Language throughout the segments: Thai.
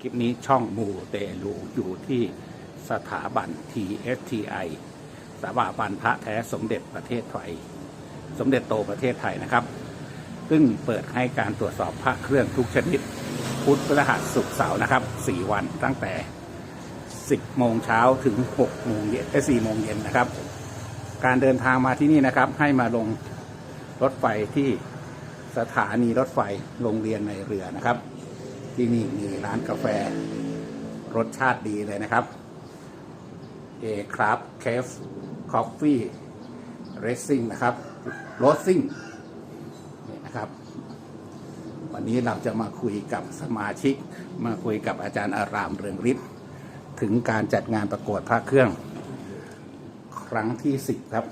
คลิปนี้ช่องมูเตลูอยู่ที่สถาบัน TSTI สถาบันพระแท้สมเด็จประเทศไทย สมเด็จโตประเทศไทยนะครับ ซึ่งเปิดให้การตรวจสอบพระเครื่องทุกชนิด พุธพฤหัสศุกร์เสาร์นะครับ 4 วันตั้งแต่ 10 โมงเช้าถึง 6 โมงเย็นเอ้4โมงเย็นนะครับ การเดินทางมาที่นี่นะครับ ให้มาลงรถไฟที่สถานีรถไฟโรงเรียนในเรือนะครับ ที่นี่มีร้านกาแฟ รสชาติดีเลยนะครับเอครับเคฟคอฟฟี่เรซซิ่งนะครับโรสซิ่งนี่นะครับ วันนี้เราจะมาคุยกับสมาชิก มาคุยกับอาจารย์อารามเรืองฤทธิ์ถึงการจัดงานประกวดพระเครื่อง ครั้งที่สิบครับ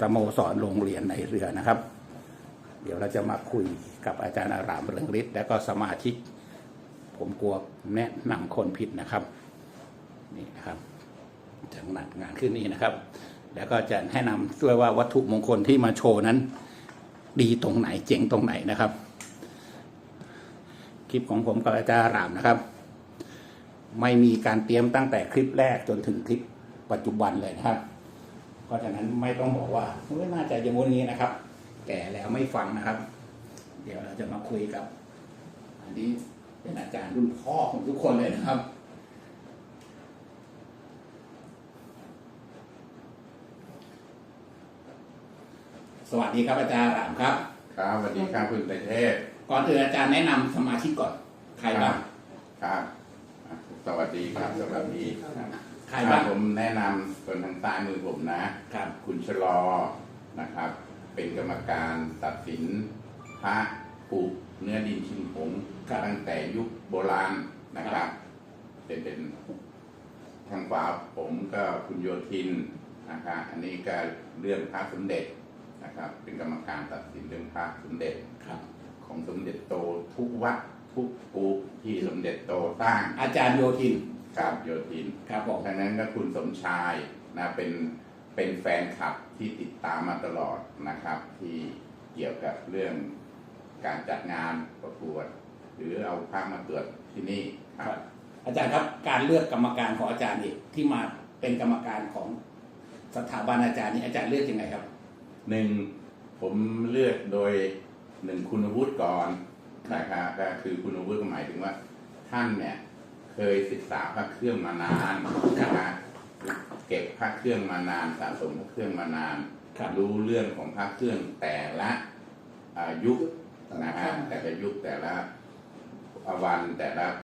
สโมสรโรงเรียนในเรือนะครับ เดี๋ยวเราจะมาคุยกับอาจารย์อารามเรืองฤทธิ์และก็สมาชิก ผมกลัวแนะนำคนผิดนะครับ นี่นะครับจังหนัดงานขึ้นนี้นะครับ แล้วก็จะแนะนำด้วยว่าวัตถุมงคลที่มาโชว์นั้น ดีตรงไหนเจ๋งตรงไหนนะครับ คลิปของผมกับอาจารย์อารามนะครับ ไม่มีการเตรียมตั้งแต่คลิปแรกจนถึงคลิปปัจจุบันเลยนะครับ เพราะฉะนั้นไม่ต้องบอกว่าไม่น่าจะอย่างนี้นะครับ แก่แล้วไม่ฟังนะครับ เดี๋ยวเราจะมาคุยกับ อันนี้เป็นอาจารย์รุ่นพ่อของทุกคนเลยนะครับ สวัสดีครับอาจารย์หลามครับ ครับสวัสดีครับคุณประเทศ ก่อนอื่นอาจารย์แนะนำสมาชิกก่อน ใครบ้าง ครับอะสวัสดีครับสวัสดีใครบ้างผมแนะนำคนทางซ้ายมือผมนะ ครับ คุณชะลอนะครับ เป็นกรรมการตัดสินพระปลูกเนื้อดินชินผงครับตั้งแต่ยุคโบราณนะครับ เป็นเป็นทางขวาผมก็คุณโยธินนะครับอันนี้ก็เรื่องพระสมเด็จนะครับ เป็นกรรมการตัดสินเรื่องพระสมเด็จครับ ของสมเด็จโตทุกวัดทุกปูที่สมเด็จโตสร้างอาจารย์โยธินกับโยธินครับผมดังนั้นก็คุณสมชายนะเป็น เป็นแฟนคลับที่ติดตามมาตลอดนะครับ ที่เกี่ยวกับเรื่องการจัดงานประกวด หรือเอาพระมาตรวจที่นี่คครัรับบอาจารย์ครับการเลือกกรรมการของอาจารย์นี่ที่มาเป็นกรรมการของสถาบันอาจารย์นี่อาจารย์เลือกยังไงครับหนึ่งผมเลือกโดยหนึ่งคุณวุฒิก่อนนะครับก็คือคุณวุฒิก็หมายถึงว่า ท่านเนี่ยเคยศึกษาพระเครื่องมานานนะฮะ เก็บพระเครื่องมานานสะสมพระเครื่องมานานครับรู้เรื่องของพระเครื่องแต่ละอ่ายุคนะฮะแต่ละยุคแต่ละวันแต่ละ